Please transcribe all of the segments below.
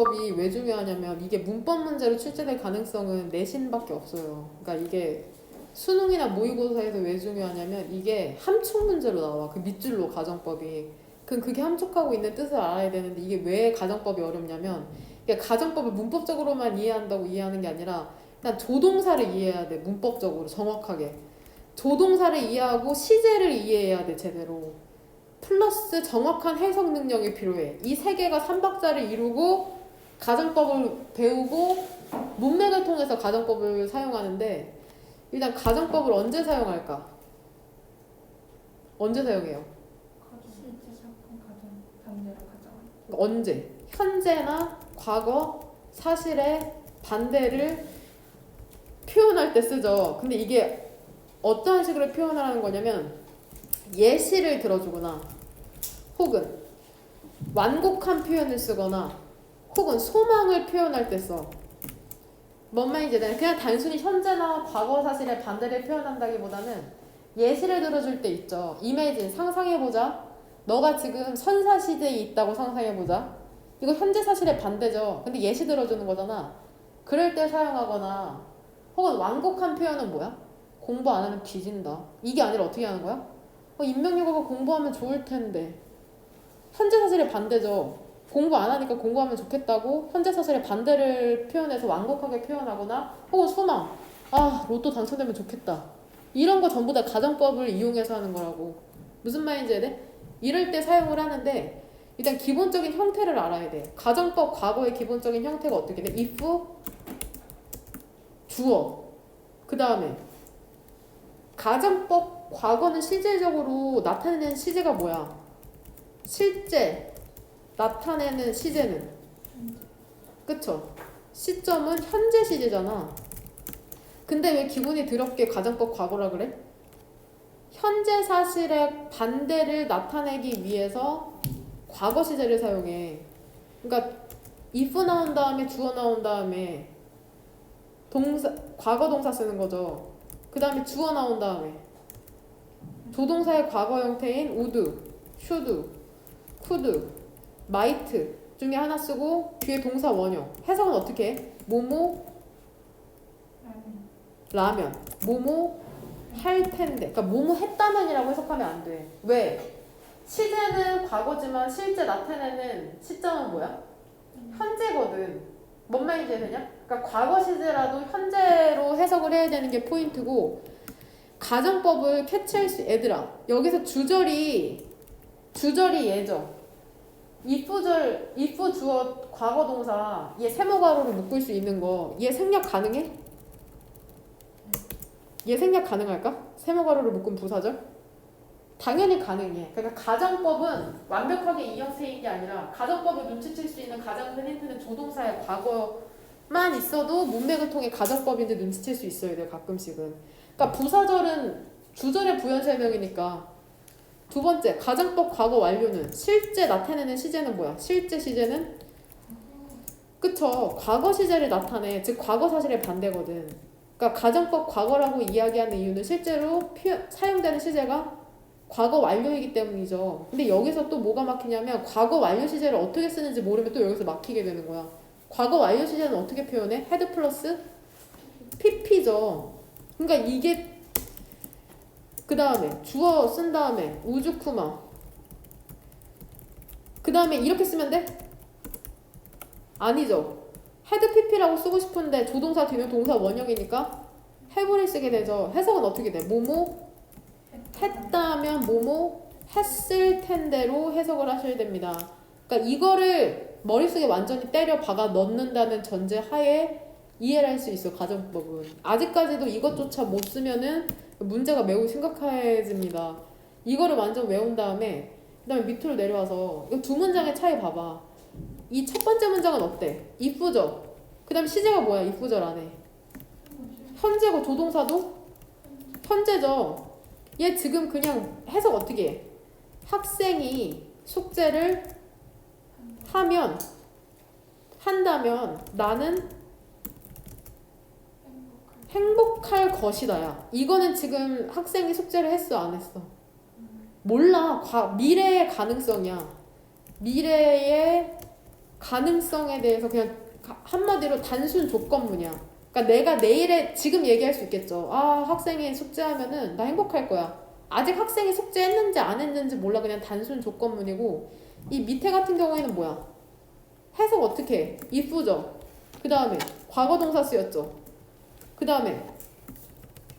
문법이 왜 중요하냐면 이게 문법 문제로 출제될 가능성은 내신밖에 없어요. 그러니까 이게 수능이나 모의고사에서 왜 중요하냐면 이게 함축 문제로 나와. 그 밑줄로 가정법이. 그럼 그게 함축하고 있는 뜻을 알아야 되는데 이게 왜 가정법이 어렵냐면 이게 가정법을 문법적으로만 이해한다고 이해하는 게 아니라 일단 조동사를 이해해야 돼. 문법적으로 정확하게. 조동사를 이해하고 시제를 이해해야 돼 제대로. 플러스 정확한 해석 능력이 필요해. 이 세 개가 삼박자를 이루고 가정법을 배우고 문맥을 통해서 가정법을 사용하는데 일단 가정법을 언제 사용할까? 언제 사용해요? 실제 사건 가정 반대로 가정. 언제? 현재나 과거 사실의 반대를 표현할 때 쓰죠. 근데 이게 어떠한 식으로 표현을 하는 거냐면 예시를 들어주거나 혹은 완곡한 표현을 쓰거나 혹은 소망을 표현할 때 써. 뭔 말인지 알 그냥 단순히 현재나 과거 사실의 반대를 표현한다기보다는 예시를 들어줄 때 있죠. 이미진 상상해보자. 너가 지금 선사 시대에 있다고 상상해보자. 이거 현재 사실의 반대죠. 근데 예시 들어주는 거잖아. 그럴 때 사용하거나 혹은 완곡한 표현은 뭐야? 공부 안 하면 뒤진다. 이게 아니라 어떻게 하는 거야? 어, 인명여고가 공부하면 좋을 텐데. 현재 사실의 반대죠. 공부 안 하니까 공부하면 좋겠다고 현재 사실의 반대를 표현해서 완곡하게 표현하거나 혹은 소망. 아, 로또 당첨되면 좋겠다. 이런 거 전부 다 가정법을 이용해서 하는 거라고. 무슨 말인지 이해 돼? 이럴 때 사용을 하는데 일단 기본적인 형태를 알아야 돼. 가정법 과거의 기본적인 형태가 어떻게 돼? if 주어. 그 다음에 가정법 과거는 실제적으로 나타내는 시제가 뭐야? 실제 나타내는 시제는 그쵸? 시점은 현재 시제잖아. 근데 왜 기분이 더럽게 가정법 과거라 그래? 현재 사실의 반대를 나타내기 위해서 과거 시제를 사용해. 그러니까 if 나온 다음에 주어 나온 다음에 동사 과거 동사 쓰는 거죠. 그 다음에 주어 나온 다음에 조동사의 과거 형태인 would, should, could, might 중에 하나 쓰고 뒤에 동사 원형. 해석은 어떻게 해? 뭐뭐 라면. 뭐뭐 할 텐데 그러니까 뭐뭐 했다면이라고 해석하면 안 돼. 왜? 시제는 과거지만 실제 나타내는 시점은 뭐야? 현재거든. 뭔 말인지 되냐? 그러니까 과거 시제라도 현재로 해석을 해야 되는 게 포인트고 가정법을 캐치할 수 얘들아 여기서 주절이 주절이 예죠. If절 if 주어 과거 동사 얘 세모 가로로 묶을 수 있는 거 얘 생략 가능해? 얘 생략 가능할까? 세모 가로로 묶은 부사절? 당연히 가능해. 그러니까 가정법은 완벽하게 이 형태인 게 아니라 가정법을 눈치챌 수 있는 가장 큰 힌트는 조동사의 과거만 있어도 문맥을 통해 가정법인데 눈치챌 수 있어야 돼 가끔씩은. 그러니까 부사절은 주절의 부연 설명이니까 두 번째 가정법 과거 완료는 실제 나타내는 시제는 뭐야? 실제 시제는 그쵸 과거 시제를 나타내 즉 과거 사실의 반대거든. 그러니까 가정법 과거라고 이야기하는 이유는 실제로 표, 사용되는 시제가 과거 완료이기 때문이죠. 근데 여기서 또 뭐가 막히냐면 과거 완료 시제를 어떻게 쓰는지 모르면 또 여기서 막히게 되는 거야. 과거 완료 시제는 어떻게 표현해? 헤드 플러스 pp죠. 그러니까 이게 그 다음에 주어 쓴 다음에 우주쿠마 그 다음에 이렇게 쓰면 돼? 아니죠. 헤드 pp라고 쓰고 싶은데 조동사 뒤면 동사 원형이니까 해부를 쓰게 되죠. 해석은 어떻게 돼? 뭐뭐 했다면 뭐뭐 했을 텐데로 해석을 하셔야 됩니다. 그러니까 이거를 머릿속에 완전히 때려 박아 넣는다는 전제 하에 이해를 할 수 있어 가정법은 아직까지도 이것조차 못 쓰면은 문제가 매우 심각해집니다. 이거를 완전 외운 다음에 그다음에 밑으로 내려와서 이두 문장의 차이 봐봐. 이 첫 번째 문장은 어때? if죠. 그다음 시제가 뭐야? if절 안에 현재고 조동사도 현재죠. 얘 지금 그냥 해석 어떻게 해? 학생이 숙제를 하면 한다면 나는 행복할 것이다야. 이거는 지금 학생이 숙제를 했어 안 했어? 몰라. 과, 미래의 가능성이야. 미래의 가능성에 대해서 그냥 가- 한마디로 단순 조건문이야. 그러니까 내가 내일에 지금 얘기할 수 있겠죠. 아 학생이 숙제하면은 나 행복할 거야. 아직 학생이 숙제했는지 안 했는지 몰라 그냥 단순 조건문이고 이 밑에 같은 경우에는 뭐야? 해석 어떻게 해? if죠. 그 다음에 과거 동사 쓰였죠. 그 다음에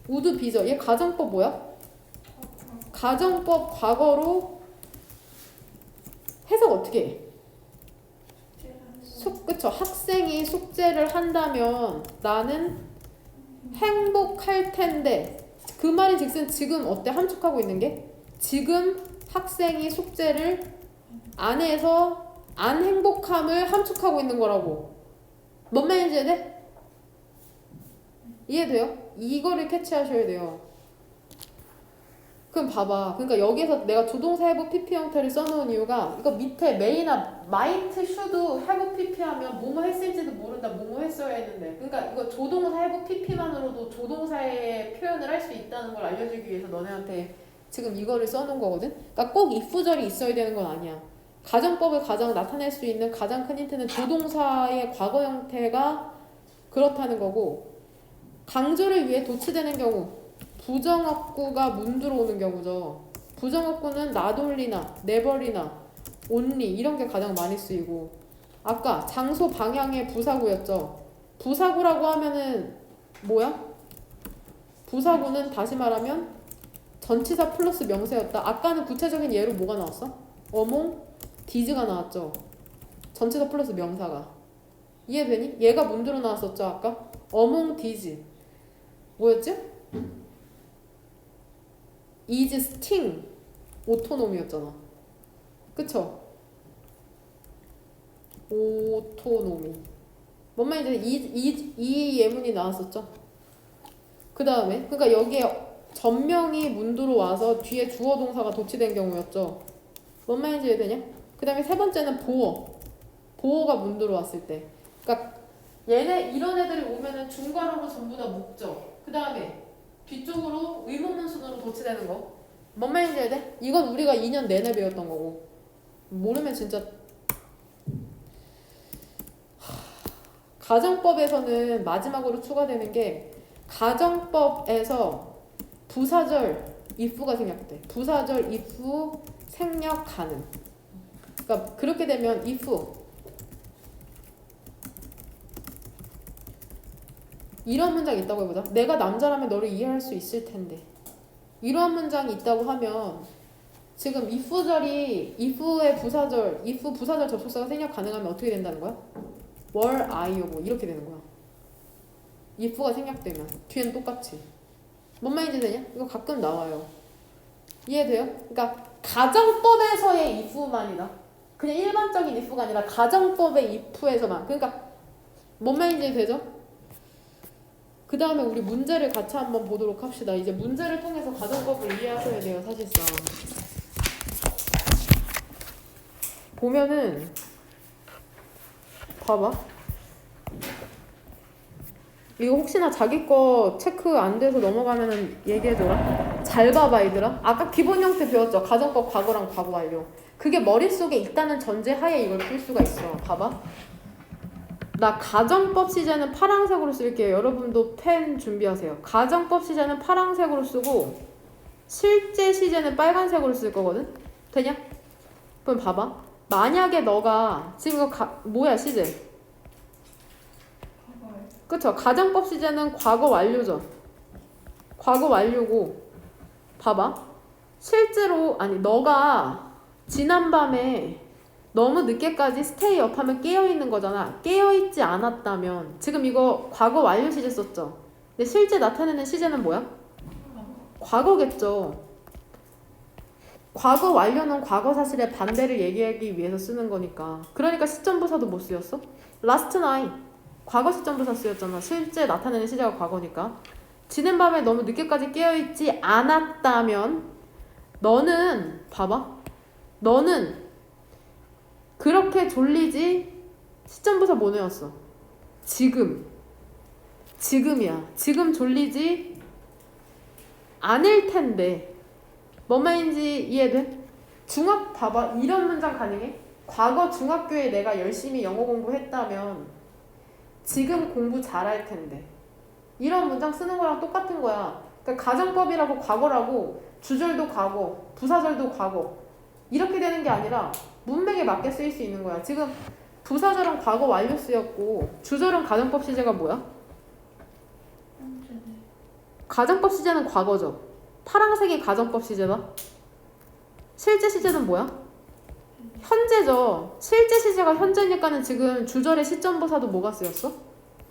우드 비죠. 얘 가정법 뭐야? 가정법 과거로 해석 어떻게 해? 숙 그쵸 학생이 숙제를 한다면 나는 행복할 텐데 그 말이 즉슨 지금 어때 함축하고 있는 게 지금 학생이 숙제를 안 해서 안 행복함을 함축하고 있는 거라고 뭔 말인지 이해돼? 이해돼요? 이거를 캐치하셔야 돼요 그럼 봐봐. 그러니까 여기서 내가 조동사 해부 PP 형태를 써놓은 이유가 이거 밑에 마이트 슈도 해부 PP 하면 뭐뭐 했을지도 모른다. 뭐뭐 했어야 했는데. 그러니까 이거 조동사 해부 PP만으로도 조동사의 표현을 할 수 있다는 걸 알려주기 위해서 너네한테 지금 이거를 써놓은 거거든. 그러니까 꼭 if절이 있어야 되는 건 아니야. 가정법을 가장 나타낼 수 있는 가장 큰 힌트는 조동사의 과거 형태가 그렇다는 거고 강조를 위해 도치되는 경우 부정어구가 문 들어오는 경우죠. 부정어구는 나돌리나 네버리나 온리 이런 게 가장 많이 쓰이고 아까 장소 방향의 부사구였죠. 부사구라고 하면은 뭐야? 부사구는 다시 말하면 전치사 플러스 명사였다. 아까는 구체적인 예로 뭐가 나왔어? 어몽 디즈가 나왔죠. 전치사 플러스 명사가 이해되니? 얘가 문드로 나왔었죠 아까? 어몽 디즈 뭐였지? is sting 오토노미였잖아. 그쵸? 오토노미. 뭔 말인지 이, 이, 이 예문이 나왔었죠? 그 다음에 그러니까 여기에 전명이 문두로 와서 뒤에 주어 동사가 도치된 경우였죠. 뭔 말인지 이해되냐? 그 다음에 세 번째는 보어. 보어가 문두로 왔을 때. 그러니까 얘네 이런 애들이 오면은 중괄호로 전부 다 묶죠. 그 다음에 뒤쪽으로 의문문 순으로 도치되는 거. 뭔 말인지 해야 돼? 이건 우리가 2년 내내 배웠던 거고. 모르면 진짜 하, 가정법에서는 마지막으로 추가되는 게 가정법에서 부사절 if가 생략돼. 부사절 if 생략 가능. 그러니까 그렇게 되면 if 이런 문장 있다고 해보자. 내가 남자라면 너를 이해할 수 있을 텐데. 이러한 문장이 있다고 하면 지금 if절이 if의 부사절, if 부사절 접속사가 생략 가능하면 어떻게 된다는 거야? were I 뭐 이렇게 되는 거야. if가 생략되면 뒤엔 똑같이. 뭔 말인지 되냐? 이거 가끔 나와요. 이해돼요? 그러니까 가정법에서의 if만이다. 그냥 일반적인 if가 아니라 가정법의 if에서만. 그러니까 뭔 말인지 되죠? 그 다음에 우리 문제를 같이 한번 보도록 합시다. 이제 문제를 통해서 가정법을 이해하셔야 돼요, 사실상. 보면은, 봐봐. 이거 혹시나 자기 거 체크 안 돼서 넘어가면은 얘기해줘라. 잘 봐봐, 얘들아. 아까 기본 형태 배웠죠? 가정법 과거랑 과거 완료. 그게 머릿속에 있다는 전제 하에 이걸 풀 수가 있어. 봐봐. 나 가정법 시제는 파란색으로 쓸게요. 여러분도 펜 준비하세요. 가정법 시제는 파란색으로 쓰고 실제 시제는 빨간색으로 쓸 거거든. 되냐? 그럼 봐봐. 만약에 너가 지금 이거 가, 뭐야 시제? 그쵸? 가정법 시제는 과거 완료죠. 과거 완료고 봐봐. 실제로 아니 너가 지난밤에 너무 늦게까지 스테이업 하면 깨어있는 거잖아. 깨어있지 않았다면 지금 이거 과거 완료 시제 썼죠. 근데 실제 나타내는 시제는 뭐야? 과거겠죠. 과거 완료는 과거 사실의 반대를 얘기하기 위해서 쓰는 거니까. 그러니까 시점부사도 못 쓰였어? 라스트 나인. 과거 시점부사 쓰였잖아. 실제 나타내는 시제가 과거니까. 지는 밤에 너무 늦게까지 깨어있지 않았다면 너는 봐봐. 너는 그렇게 졸리지 시점부사 뭐 내었어? 지금. 지금이야. 지금 졸리지 않을 텐데. 뭔 말인지 이해돼? 중학 봐봐. 이런 문장 가능해? 과거 중학교에 내가 열심히 영어 공부했다면 지금 공부 잘할 텐데. 이런 문장 쓰는 거랑 똑같은 거야. 그러니까 가정법이라고 과거라고 주절도 과거, 부사절도 과거. 이렇게 되는 게 아니라 문맥에 맞게 쓰일 수 있는 거야. 지금 부사절은 과거 완료 쓰였고 주절은 가정법 시제가 뭐야? 가정법 시제는 과거죠. 파란색이 가정법 시제다. 실제 시제는 뭐야? 현재죠. 실제 시제가 현재니까는 지금 주절의 시점부사도 뭐가 쓰였어?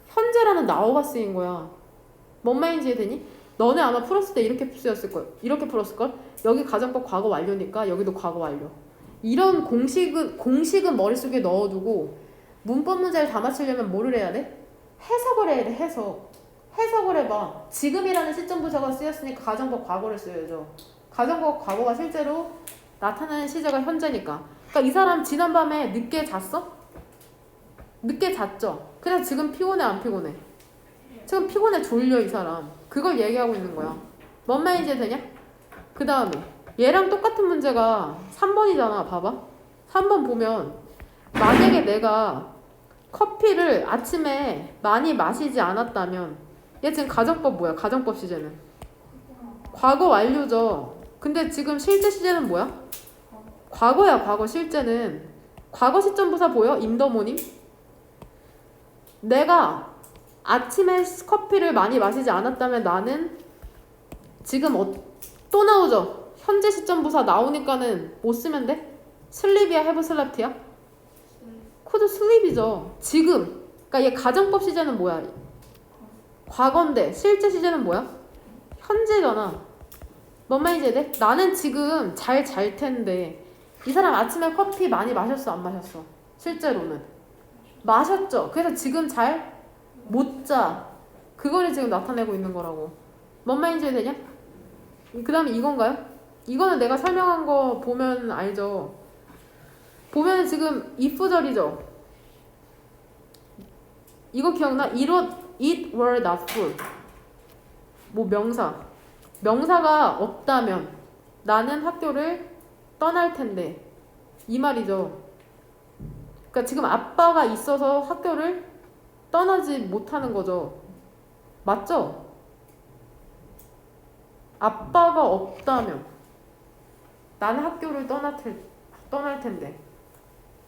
현재라는 나오가 쓰인 거야. 뭔 말인지 이해되니? 너네 아마 풀었을 때 이렇게 쓰였을 걸. 이렇게 풀었을 걸. 여기 가정법 과거 완료니까 여기도 과거 완료. 이런 공식은 공식은 머릿속에 넣어두고 문법 문제를 다 맞추려면 뭐를 해야 돼? 해석을 해야 돼. 해석. 해석을 해봐. 지금이라는 시점 부사가 쓰였으니까 가정법 과거를 써야죠. 가정법 과거가 실제로 나타나는 시제가 현재니까. 그러니까 이 사람 지난밤에 늦게 잤어? 늦게 잤죠. 그냥 지금 피곤해 안 피곤해? 지금 피곤해 졸려 이 사람. 그걸 얘기하고 있는 거야. 뭔 말인지 되냐? 그 다음에 얘랑 똑같은 문제가 3번이잖아. 봐봐. 3번 보면 만약에 내가 커피를 아침에 많이 마시지 않았다면 얘 지금 가정법 뭐야? 가정법 시제는 과거 완료죠. 근데 지금 실제 시제는 뭐야? 과거야, 과거 실제는 과거 시점 부사 보여? 임더모님? 내가 아침에 커피를 많이 마시지 않았다면 나는 지금 어, 또 나오죠. 현재 시점 부사 나오니까는 못 쓰면 돼? 슬립이야, 해브 슬랩트야? 코드 슬립이죠. 지금. 그러니까 얘 가정법 시제는 뭐야? 과거인데 실제 시제는 뭐야? 현재잖아. 뭔 말인지 돼? 나는 지금 잘 잘 텐데 이 사람 아침에 커피 많이 마셨어 안 마셨어? 실제로는 마셨죠. 그래서 지금 잘 못 자. 그거를 지금 나타내고 있는 거라고. 뭔 말인지 되냐? 그 다음에 이건가요? 이거는 내가 설명한 거 보면 알죠. 보면 지금 if절이죠. 이거 기억나? It, it were not full. 뭐 명사. 명사가 없다면 나는 학교를 떠날 텐데 이 말이죠. 그러니까 지금 아빠가 있어서 학교를 떠나지 못하는 거죠. 맞죠? 아빠가 없다면 나는 학교를 떠날, 테, 떠날 텐데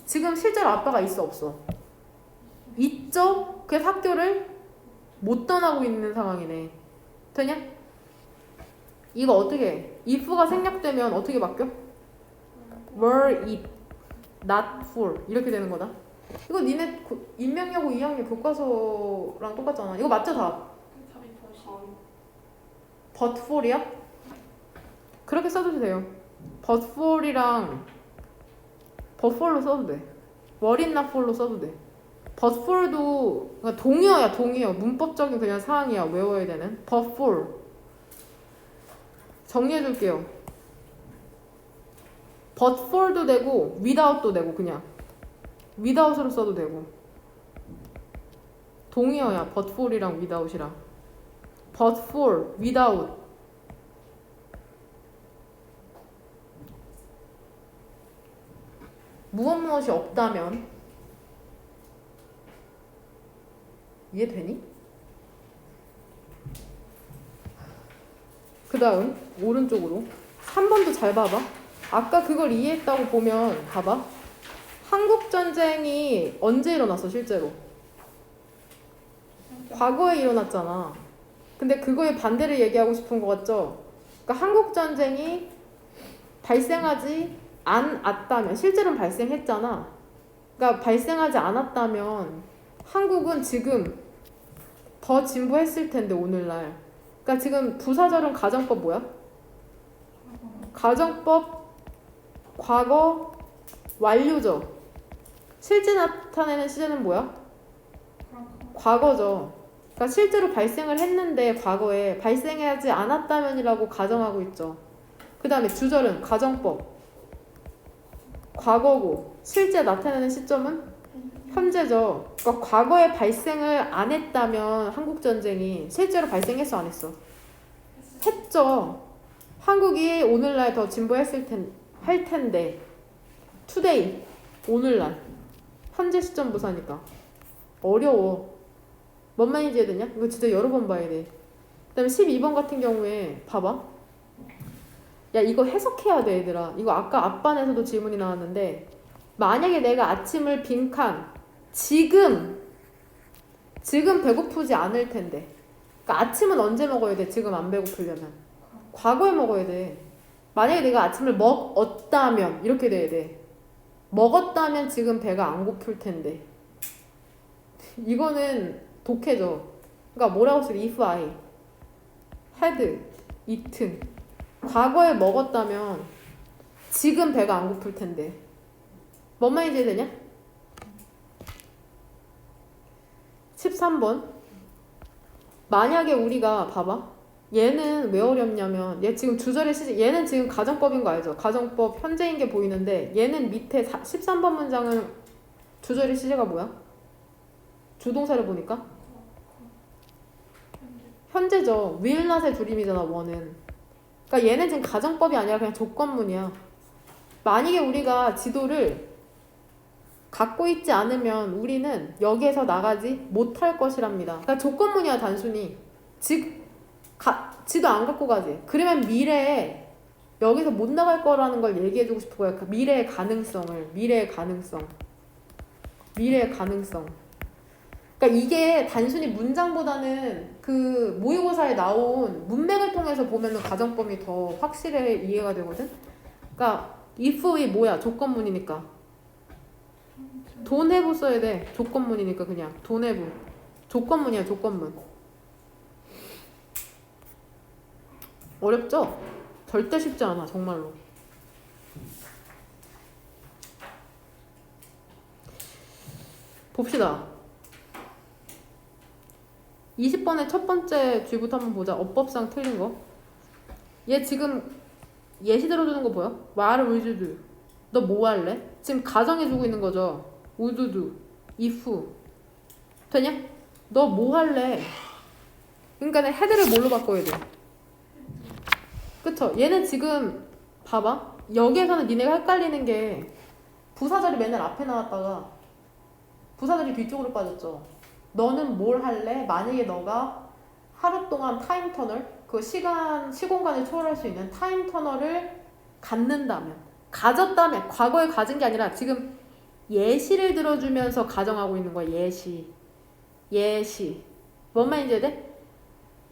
지금 실제로 아빠가 있어 없어? 있죠? 그래서 학교를 못 떠나고 있는 상황이네. 되냐? 이거 어떻게 해? if가 생략되면 어떻게 바뀌어? were it not full 이렇게 되는 거다. 이거 니네 고- 인명여고 2학년 교과서랑 똑같잖아. 이거 맞죠 답? 답이 버시. but for이야? 그렇게 써도 돼요. But for로 써도 돼. full로 써도 돼. for도 그러니까 동의어야 동의어. 문법적인 그냥 사항이야 외워야 되는. but for 정리해 줄게요. but for도 되고 without도 되고 그냥 without으로 써도 되고 동의어야 without이랑 but for without 무엇 무엇이 없다면 이해되니? 그 다음 오른쪽으로. 3번도 잘 봐봐. 아까 그걸 이해했다고 보면 봐봐. 한국전쟁이 언제 일어났어 실제로? 과거에 일어났잖아. 근데 그거에 반대를 얘기하고 싶은 것 같죠? 그러니까 한국전쟁이 발생하지 않았다면 실제로는 발생했잖아 그러니까 발생하지 않았다면 한국은 지금 더 진보했을 텐데 오늘날 그러니까 지금 부사절은 가정법 뭐야? 가정법 과거 완료죠. 실제 나타내는 시제는 뭐야? 과거죠. 그러니까 실제로 발생을 했는데 과거에 발생하지 않았다면이라고 가정하고 있죠. 그 다음에 주절은 가정법 과거고 실제 나타내는 시점은 현재죠. 그러니까 과거에 발생을 안 했다면 한국 전쟁이 실제로 발생했어 안 했어? 했죠. 한국이 오늘날 더 진보했을 텐, 할 텐데 today 오늘날 현재 시점 부사니까 어려워. 뭔 말인지 이해되냐? 이거 진짜 여러 번 봐야 돼. 그다음에 12번 같은 경우에 봐봐. 야 이거 해석해야 돼 얘들아. 이거 아까 앞반에서도 질문이 나왔는데 만약에 내가 아침을 빈칸 지금 지금 배고프지 않을 텐데. 그러니까 아침은 언제 먹어야 돼? 지금 안 배고프려면. 과거에 먹어야 돼. 만약에 내가 아침을 먹었다면 이렇게 돼야 돼. 먹었다면 지금 배가 안 고플 텐데. 이거는 독해져. 그러니까 뭐라고 써? if I had eaten. 과거에 먹었다면 지금 배가 안 고플 텐데. 뭔 말인지 이해되냐? 13번. 만약에 우리가 봐봐. 얘는 왜 어렵냐면 얘 지금 주절의 시제 얘는 지금 가정법인 거 알죠? 가정법 현재인 게 보이는데 얘는 밑에 13번 문장은 주절의 시제가 뭐야? 주동사를 보니까 현재죠. will not의 줄임이잖아 원은. 그러니까 얘는 지금 가정법이 아니라 그냥 조건문이야. 만약에 우리가 지도를 갖고 있지 않으면 우리는 여기에서 나가지 못할 것이랍니다. 그러니까 조건문이야 단순히. 즉 가, 지도 안 갖고 가지. 그러면 미래에 여기서 못 나갈 거라는 걸 얘기해주고 싶은 거야. 그 미래의 가능성을 미래의 가능성. 미래의 가능성. 그러니까 이게 단순히 문장보다는 그 모의고사에 나온 문맥을 통해서 보면은 가정법이 더 확실해 이해가 되거든. 그러니까 if이 뭐야? 조건문이니까. 돈 해부 써야 돼. 조건문이니까 그냥. 돈 해부. 조건문이야 조건문. 어렵죠? 절대 쉽지 않아 정말로. 봅시다 20번의 첫 번째 쥐부터 한번 보자 어법상 틀린 거 얘 지금 예시 들어주는 거 보여? 말을 울주두 너 뭐 할래? 지금 가정해주고 있는 거죠 우두두 if 되냐? 너 뭐 할래? 그러니까 헤드를 뭘로 바꿔야 돼? 그쵸? 얘는 지금 봐봐 여기에서는 니네가 헷갈리는 게 부사절이 맨날 앞에 나왔다가 부사절이 뒤쪽으로 빠졌죠 너는 뭘 할래? 만약에 너가 하루 동안 타임 터널 그 시간 시공간을 초월할 수 있는 타임 터널을 갖는다면 가졌다면 과거에 가진 게 아니라 지금 예시를 들어주면서 가정하고 있는 거야 예시 예시 뭔 말인지 돼?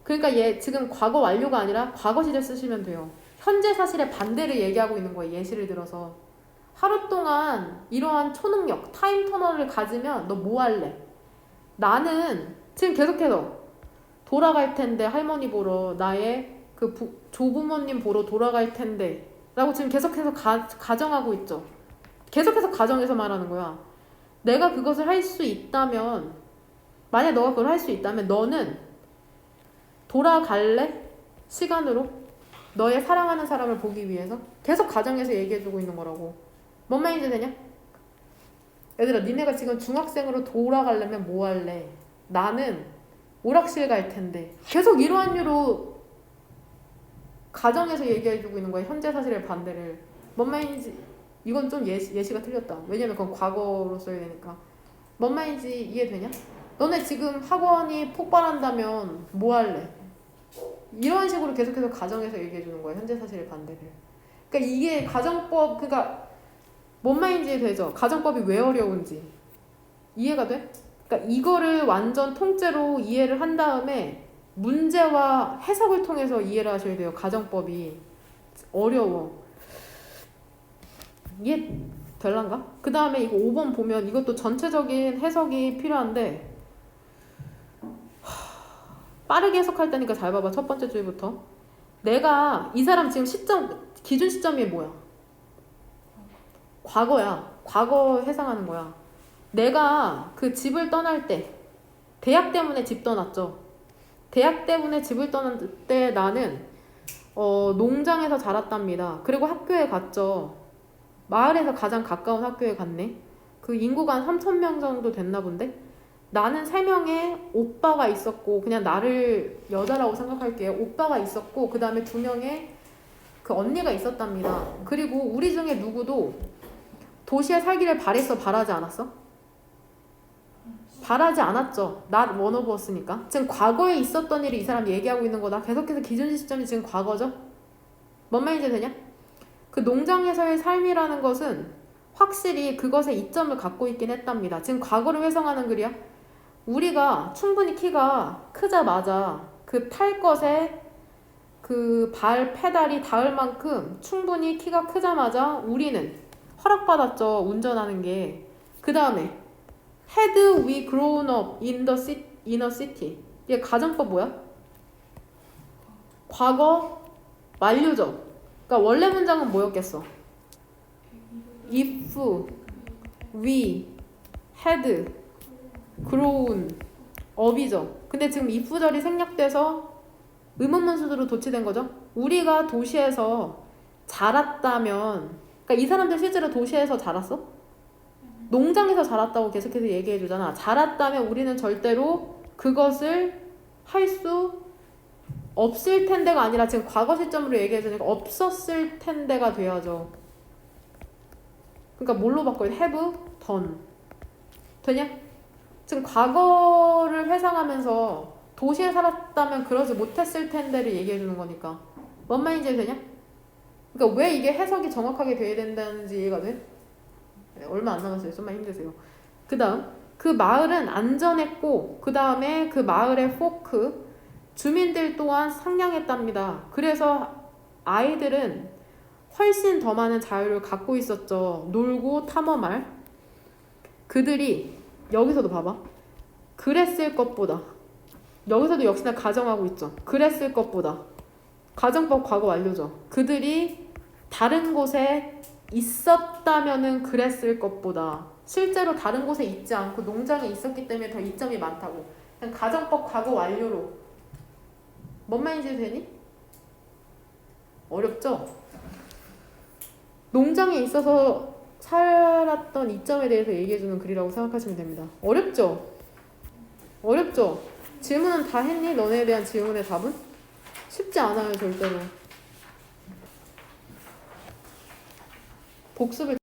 그러니까 얘 지금 과거 완료가 아니라 과거 시제 쓰시면 돼요 현재 사실의 반대를 얘기하고 있는 거예요 예시를 들어서 하루 동안 이러한 초능력 타임 터널을 가지면 너 뭐 할래? 나는 지금 계속해서 돌아갈 텐데 할머니 보러 나의 그 부, 조부모님 보러 돌아갈 텐데 라고 지금 계속해서 가, 가정하고 있죠. 계속해서 가정해서 말하는 거야. 내가 그것을 할 수 있다면 만약 너가 그걸 할 수 있다면 너는 돌아갈래? 시간으로? 너의 사랑하는 사람을 보기 위해서? 계속 가정해서 얘기해주고 있는 거라고. 뭔 말인지 되냐? 얘들아 니네가 지금 중학생으로 돌아가려면 뭐 할래? 나는 오락실 갈 텐데 계속 이러한 유로 가정에서 얘기해주고 있는 거야 현재 사실의 반대를 뭔 말인지 이건 좀 예시, 예시가 틀렸다 왜냐면 그건 과거로 써야 되니까 뭔 말인지 이해되냐? 너네 지금 학원이 폭발한다면 뭐 할래? 이런 식으로 계속해서 가정에서 얘기해주는 거야 현재 사실의 반대를 그러니까 이게 가정법 그러니까 뭔 말인지 되죠? 가정법이 왜 어려운지 이해가 돼? 그러니까 이거를 완전 통째로 이해를 한 다음에 문제와 해석을 통해서 이해를 하셔야 돼요. 가정법이 어려워. 이해 될란가? 그 다음에 이거 5번 보면 이것도 전체적인 해석이 필요한데 하, 빠르게 해석할 때니까 잘 봐봐. 첫 번째 줄부터. 내가 이 사람 지금 시점 기준 시점이 뭐야? 과거야. 과거 해상하는 거야. 내가 그 집을 떠날 때 대학 때문에 집 떠났죠. 대학 때문에 집을 떠날 때 나는 어, 농장에서 자랐답니다. 그리고 학교에 갔죠. 마을에서 가장 가까운 학교에 갔네. 그 인구가 한 3천 명 정도 됐나 본데. 나는 세 명의 오빠가 있었고 그냥 나를 여자라고 생각할게요. 오빠가 있었고 그 다음에 두 명의 그 언니가 있었답니다. 그리고 우리 중에 누구도 도시에 살기를 바랬어, 바라지 않았어? 바라지 않았죠. of us니까. 지금 과거에 있었던 일이 이 사람 얘기하고 있는 거다. 계속해서 기준 시점이 지금 과거죠. 뭔 말인지 되냐? 그 농장에서의 삶이라는 것은 확실히 그것에 이점을 갖고 있긴 했답니다. 지금 과거를 회상하는 글이야. 우리가 충분히 키가 크자마자 그 탈 것에 그 발 페달이 닿을 만큼 충분히 키가 크자마자 우리는 허락받았죠. 운전하는 게. 그 다음에 had we grown up in the city, in a city. 이게 가정법 뭐야? 과거 완료죠. 그러니까 원래 문장은 뭐였겠어? if we had grown up이죠. 근데 지금 if 절이 생략돼서 의문문수로 도치된 거죠. 우리가 도시에서 자랐다면, 그러니까 이 사람들 실제로 도시에서 자랐어? 농장에서 자랐다고 계속해서 얘기해 주잖아. 자랐다면 우리는 절대로 그것을 할 수 없을 텐데가 아니라 지금 과거 시점으로 얘기해 주니까 없었을 텐데가 돼야죠. 그러니까 뭘로 바꿔야 돼? have done. 되냐? 지금 과거를 회상하면서 도시에 살았다면 그러지 못했을 텐데를 얘기해 주는 거니까. 뭔 말인지 되냐? 그러니까 왜 이게 해석이 정확하게 돼야 된다는지 이해가 돼? 네, 얼마 안 남았어요. 좀만 힘드세요. 그 다음, 그 마을은 안전했고, 그 다음에 그 마을의 포크, 주민들 또한 상냥했답니다. 그래서 아이들은 훨씬 더 많은 자유를 갖고 있었죠. 놀고 탐험할. 그들이, 여기서도 봐봐. 그랬을 것보다. 여기서도 역시나 가정하고 있죠. 그랬을 것보다. 가정법 과거 완료죠. 그들이 다른 곳에 있었다면은 그랬을 것보다 실제로 다른 곳에 있지 않고 농장에 있었기 때문에 더 이점이 많다고 그냥 가정법 과거 완료로 뭔 말인지 되니? 어렵죠? 농장에 있어서 살았던 이점에 대해서 얘기해주는 글이라고 생각하시면 됩니다 어렵죠? 어렵죠? 질문은 다 했니? 너네에 대한 질문의 답은? 쉽지 않아요 절대로. 복습을